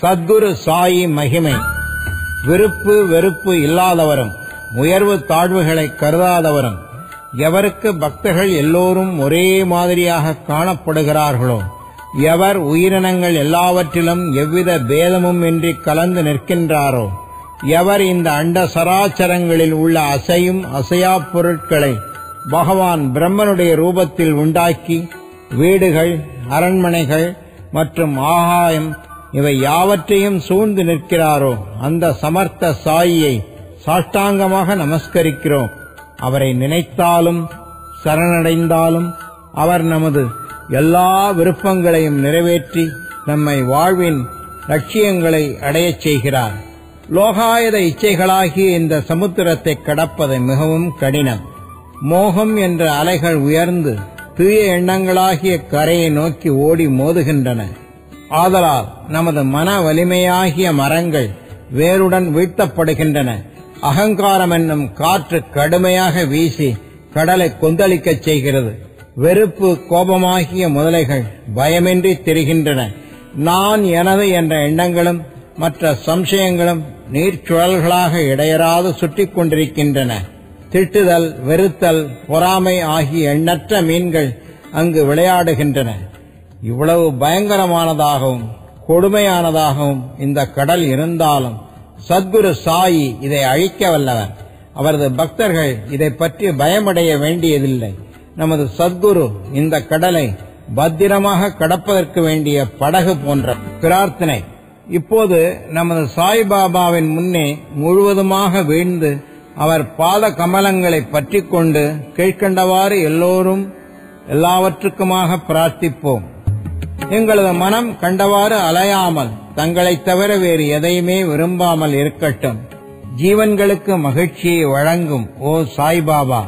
சத்குரு சாயி மகிமை. விருப்பு வெறுப்பு இல்லாதவரும் உயர்வு தாழ்வுகளை கருதாதவரும் எவருக்கு பக்தர்கள் எல்லோரும் ஒரே மாதிரியாக காணப்படுகிறார்களோ எவர் உயிரினங்கள் எல்லாவற்றிலும் எவ்வித பேதமும் இன்றி கலந்து நிற்கின்றாரோ எவர் இந்த அண்ட சராச்சரங்களில் உள்ள அசையும் அசையா பொருட்களை பகவான் பிரம்மனுடைய ரூபத்தில் உண்டாக்கி வீடுகள் அரண்மனைகள் மற்றும் ஆகாயம் இவை யாவற்றையும் சூழ்ந்து நிற்கிறாரோ? அந்த சமர்த்த சாயியை சாஷ்டாங்கமாக நமஸ்கரிக்கிறோம். அவரை நினைத்தாலும் சரணடைந்தாலும் அவர் நமது எல்லா விருப்பங்களையும் நிறைவேற்றி நம்மை வாழ்வின் லட்சியங்களை அடையச் செய்கிறார். லோகாயத இச்சைகளாகிய இந்த சமுத்திரத்தை கடப்பது மிகவும் கடினம். மோகம் என்ற அலைகள் உயர்ந்து தீய எண்ணங்களாகிய கரையை நோக்கி ஓடி மோதுகின்றன. ஆதலால் நமது மன வலிமையாகிய மரங்கள் வேருடன் வீழ்த்தப்படுகின்றன. அகங்காரம் என்னும் காற்று கடுமையாக வீசி கடலை கொந்தளிக்கச் செய்கிறது. வெறுப்பு கோபமாகிய முதலைகள் பயமின்றி திரிகின்றன. நான் எனது என்ற எண்ணங்களும் மற்ற சம்சயங்களும் நீர்ச்சுழல்களாக இடையராது சுட்டிக் கொண்டிருக்கின்றன. திட்டுதல் வெறுத்தல் பொறாமை ஆகிய எண்ணற்ற மீன்கள் அங்கு விளையாடுகின்றன. இவ்வளவு பயங்கரமானதாகவும் கொடுமையானதாகவும் இந்த கடல் இருந்தாலும் சத்குரு சாயி இதை அழிக்க வல்லவர். அவரது பக்தர்கள் இதை பற்றி பயமடைய வேண்டியதில்லை. நமது சத்குரு இந்த கடலை பத்திரமாக கடப்பதற்கு வேண்டிய படகு போன்ற பிரார்த்தனை. இப்போது நமது சாய்பாபாவின் முன்னே முழுவதுமாக வீழ்ந்து அவர் பாத கமலங்களை பற்றிக் கொண்டு கீழ்கண்டவாறு எல்லோரும் எல்லாவற்றுக்குமாக பிரார்த்திப்போம். எங்களது மனம் கண்டவாறு அலையாமல் தங்களைத் தவிர வேறு எதையுமே விரும்பாமல் இருக்கட்டும். ஜீவன்களுக்கு மகிழ்ச்சியை வழங்கும் ஓ சாய்பாபா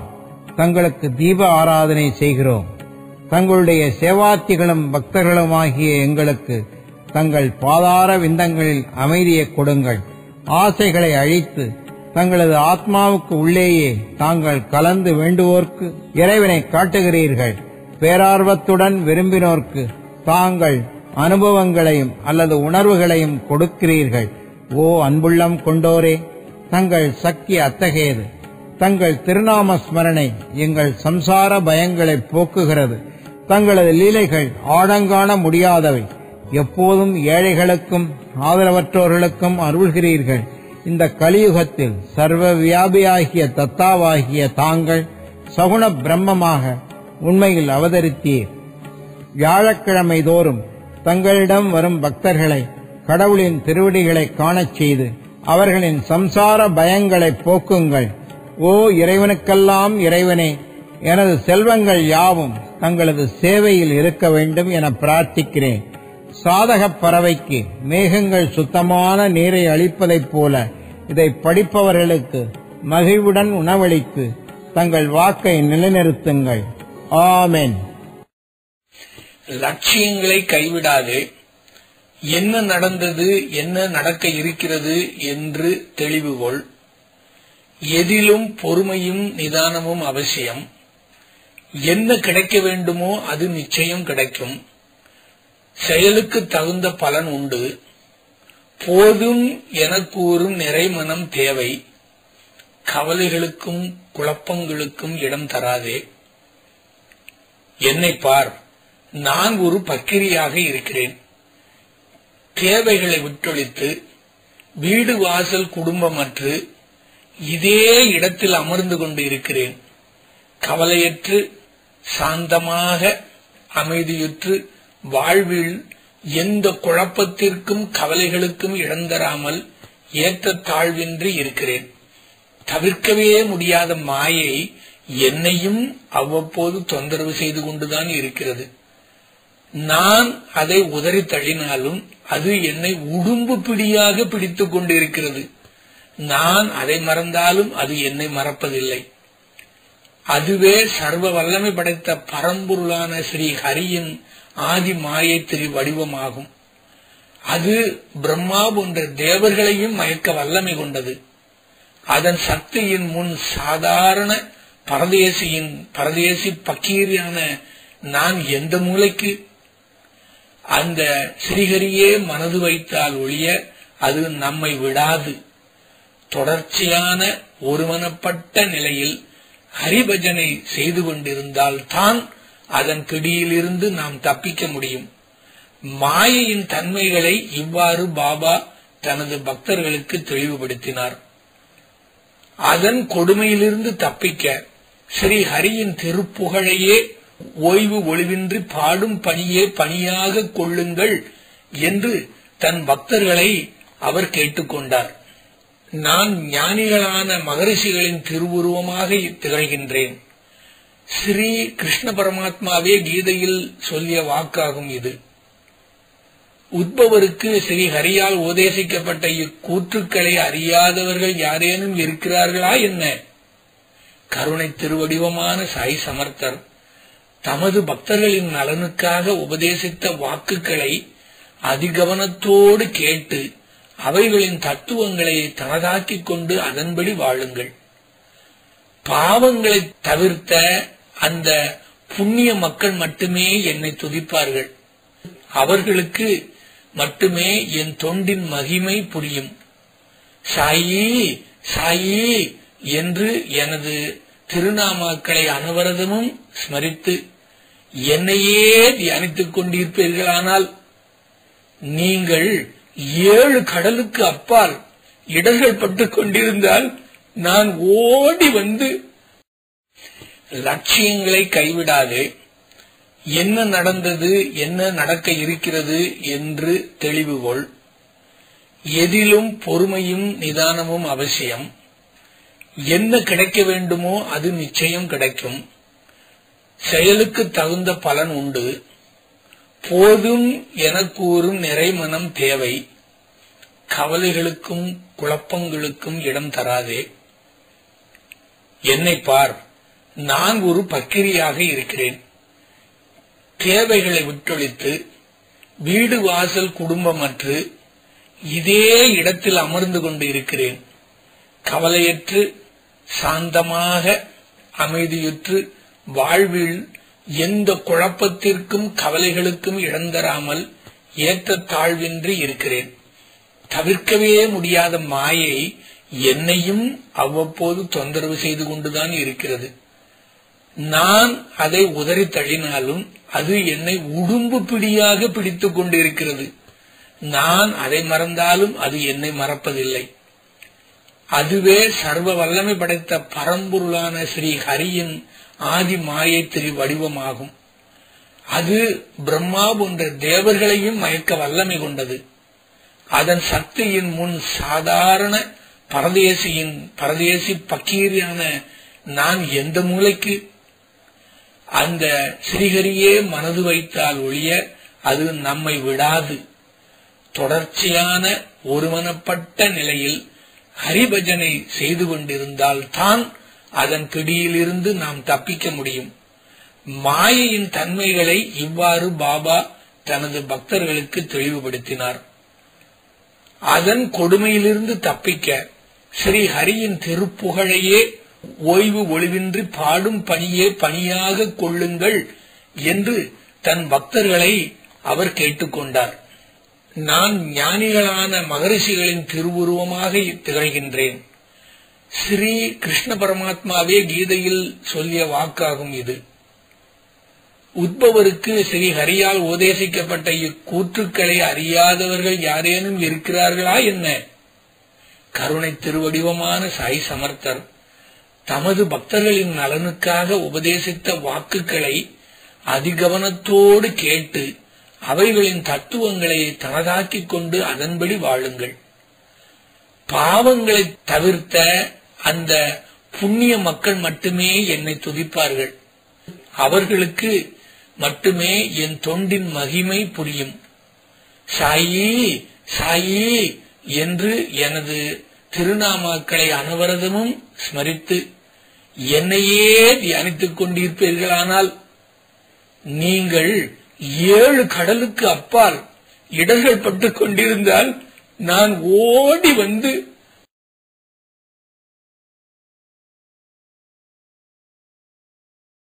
தங்களுக்கு தீப ஆராதனை செய்கிறோம். தங்களுடைய சேவார்த்திகளும் பக்தர்களுமாகிய எங்களுக்கு தங்கள் பாதார விந்தங்களில் அமைதியை கொடுங்கள். ஆசைகளை அழித்து தங்களது ஆத்மாவுக்கு உள்ளேயே தாங்கள் கலந்து வேண்டுவோர்க்கு இறைவனை காட்டுகிறீர்கள். பேரார்வத்துடன் விரும்பினோர்க்கு தாங்கள் அனுபவங்களையும் அல்லது உணர்வுகளையும் கொடுக்கிறீர்கள். ஓ அன்புள்ளம் கொண்டோரே தங்கள் சக்தி அத்தகையது. தங்கள் திருநாம ஸ்மரணை எங்கள் சம்சார பயங்களை போக்குகிறது. தங்களது லீலைகள் ஆழங்காண முடியாதவை. எப்போதும் ஏழைகளுக்கும் ஆதரவற்றோர்களுக்கும் அருள்கிறீர்கள். இந்த கலியுகத்தில் சர்வ வியாபியாகிய தத்தாவாகிய தாங்கள் சகுண பிரம்மமாக உண்மையில் அவதரித்தீர். வியாழக்கிழமை தோறும் தங்களிடம் வரும் பக்தர்களை கடவுளின் திருவடிகளை காணச் செய்து அவர்களின் சம்சார பயங்களை போக்குங்கள். ஓ இறைவனுக்கெல்லாம் இறைவனே எனது செல்வங்கள் யாவும் தங்களது சேவையில் இருக்க வேண்டும் என பிரார்த்திக்கிறேன். சாதகப் பறவைக்கு மேகங்கள் சுத்தமான நீரை அளிப்பதைப் போல இதை படிப்பவர்களுக்கு மகிழ்வுடன் உணவளித்து தங்கள் வாக்கை நிலைநிறுத்துங்கள். ஆமேன். லட்சியங்களை கைவிடாதே. என்ன நடந்தது என்ன நடக்க இருக்கிறது என்று தெளிவு கொள். எதிலும் பொறுமையும் நிதானமும் அவசியம். என்ன கிடைக்க வேண்டுமோ அது நிச்சயம் கிடைக்கும். செயலுக்கு தகுந்த பலன் உண்டு. போதும் என கூறும் நிறைமனம் தேவை. கவலைகளுக்கும் குழப்பங்களுக்கும் இடம் தராதே. என்னை பார். நான் ஒரு பக்கிரியாக இருக்கிறேன். தேவைகளை விட்டொழித்து வீடு வாசல் குடும்பமற்று இதே இடத்தில் அமர்ந்து கொண்டு இருக்கிறேன். கவலையற்று சாந்தமாக அமைதியுற்று வாழ்வில் எந்த குழப்பத்திற்கும் கவலைகளுக்கும் இழந்தராமல் ஏற்ற தாழ்வின்றி இருக்கிறேன். தவிர்க்கவே முடியாத மாயை என்னையும் அவ்வப்போது தொந்தரவு செய்து கொண்டுதான் இருக்கிறது. நான் அதை உதறி தள்ளினாலும் அது என்னை உடும்பு பிடியாக பிடித்துக் கொண்டிருக்கிறது. நான் அதை மறந்தாலும் அது என்னை மறப்பதில்லை. அதுவே சர்வ வல்லமை படைத்த பரம்பொருளான ஸ்ரீ ஹரியின் ஆதி மாயை திரு வடிவமாகும். அது பிரம்மா போன்ற தேவர்களையும் மயக்க வல்லமை கொண்டது. அதன் சக்தியின் முன் சாதாரண பரதேசியின் பரதேசி பக்கீரியான நான் எந்த மூலைக்கு அந்த ஸ்ரீஹரியே மனது வைத்தால் ஒழிய அது நம்மை விடாது. தொடர்ச்சியான ஒருமனப்பட்ட நிலையில் ஹரிபஜனை செய்து கொண்டிருந்தால் தான் அதன் பிடியிலிருந்து நாம் தப்பிக்க முடியும். மாயையின் தன்மைகளை இவ்வாறு பாபா தனது பக்தர்களுக்கு தெளிவுபடுத்தினார். அதன் கொடுமையிலிருந்து தப்பிக்க ஸ்ரீ ஹரியின் திருப்புகழையே ஓய்வு ஒளிவின்றி பாடும் பணியே பணியாக கொள்ளுங்கள் என்று தன் பக்தர்களை அவர் கேட்டுக்கொண்டார். நான் ஞானிகளான மகரிஷிகளின் திருவுருவமாக திகழ்கின்றேன். ஸ்ரீ கிருஷ்ண பரமாத்மாவே கீதையில் சொல்லிய வாக்காகும் இது. உத்பவருக்கு ஸ்ரீ ஹரியால் உபதேசிக்கப்பட்ட இக்கூற்றுக்களை அறியாதவர்கள் யாரேனும் இருக்கிறார்களா என்ன? கருணை திருவடிவமான சாய் சமர்த்தர். தமது பக்தர்களின் நலனுக்காக உபதேசித்த வாக்குகளை அதிகவனத்தோடு கேட்டு அவைகளின் தத்துவங்களை தனதாக்கிக் கொண்டு அதன்படி வாழுங்கள். பாவங்களை தவிர்த்த அந்த புண்ணிய மக்கள் மட்டுமே என்னை துதிப்பார்கள். அவர்களுக்கு மட்டுமே என் தொண்டின் மகிமை புரியும். சாயி சாயி என்று எனது திருநாமாக்களை அனவரதமும் ஸ்மரித்து என்னையே தியானித்துக் கொண்டிருப்பீர்களானால் நீங்கள் ஏழு கடலுக்கு அப்பால் இடர்கள் பட்டு கொண்டிருந்தால் நான் ஓடி வந்து லட்சியங்களை கைவிடாதே. என்ன நடந்தது என்ன நடக்க இருக்கிறது என்று தெளிவுகொள். எதிலும் பொறுமையும் நிதானமும் அவசியம். என்ன கிடைக்க வேண்டுமோ அது நிச்சயம் கிடைக்கும். செயலுக்கு தகுந்த பலன் உண்டு. போதும் என கூறும் நிறைமனம் தேவை. கவலைகளுக்கும் குழப்பங்களுக்கும் இடம் தராதே. என்னை பார் நான் ஒரு பக்கிரியாக இருக்கிறேன். தேவைகளை விட்டொழித்து வீடு வாசல் குடும்பமற்று இதே இடத்தில் அமர்ந்து கொண்டு இருக்கிறேன். கவலையற்று சாந்தமாக அமைதியுற்று வாழ்வில் எந்த குழப்பத்திற்கும் கவலைகளுக்கும் இழந்தராமல் ஏற்ற தாழ்வின்றி இருக்கிறேன். தவிர்க்கவே முடியாத மாயை என்னையும் அவ்வப்போது தொந்தரவு செய்து கொண்டுதான் இருக்கிறது. நான் அதை உதறி தள்ளினாலும் அது என்னை உடும்பு பிடியாக பிடித்துக் கொண்டிருக்கிறது. நான் அதை மறந்தாலும் அது என்னை மறப்பதில்லை. அதுவே சர்வ வல்லமை படைத்த பரம்பொருளான ஸ்ரீ ஹரியின் ஆதி மாயை திரு வடிவமாகும் அது பிரம்மா போன்ற தேவர்களையும் மயக்க வல்லமை கொண்டது. அதன் சக்தியின் முன் சாதாரண பரதேசியின் பரதேசி பக்கீரியான நான் எந்த மூலைக்கு? அந்த ஸ்ரீஹரியே மனது வைத்தால் ஒழிய அது நம்மை விடாது. தொடர்ச்சியான ஒருமனப்பட்ட நிலையில் ஹரிபஜனை செய்து கொண்டிருந்தால் தான் அதன் பிடியிலிருந்து நாம் தப்பிக்க முடியும். மாயையின் தன்மைகளை இவ்வாறு பாபா தனது பக்தர்களுக்கு தெளிவுபடுத்தினார். அதன் கொடுமையிலிருந்து தப்பிக்க ஸ்ரீ ஹரியின் திருப்புகழையே ஓய்வு ஒளிவின்றி பாடும் பணியே பணியாக கொள்ளுங்கள் என்று தன் பக்தர்களை அவர் கேட்டுக்கொண்டார். நான் ஞானிகளான மகரிஷிகளின் திருவுருவமாக திகழ்கின்றேன். ஸ்ரீ கிருஷ்ண பரமாத்மாவே கீதையில் சொல்லிய வாக்காகும் இது. உத்பவருக்கு ஸ்ரீ ஹரியால் உபதேசிக்கப்பட்ட இக்கூற்றுக்களை அறியாதவர்கள் யாரேனும் இருக்கிறார்களா என்ன? கருணை திருவடிவமான சாய் சமர்த்தர் தமது பக்தர்களின் நலனுக்காக உபதேசித்த வாக்குகளை அதிகவனத்தோடு கேட்டு அவைகளின் தத்துவங்களை தனதாக்கிக் கொண்டு அதன்படி வாழுங்கள். பாவங்களை தவிர்த்த அந்த புண்ணிய மக்கள் மட்டுமே என்னை துதிப்பார்கள். அவர்களுக்கு மட்டுமே என் தொண்டின் மகிமை புரியும். சாயி சாயி என்று எனது திருநாமாக்களை அனவரதமும் ஸ்மரித்து என்னையே தியானித்துக் கொண்டிருப்பீர்களானால் நீங்கள் ஏழு கடலுக்கு அப்பால் இடர்கள் பட்டுக் கொண்டிருந்தால் நான் ஓடி வந்து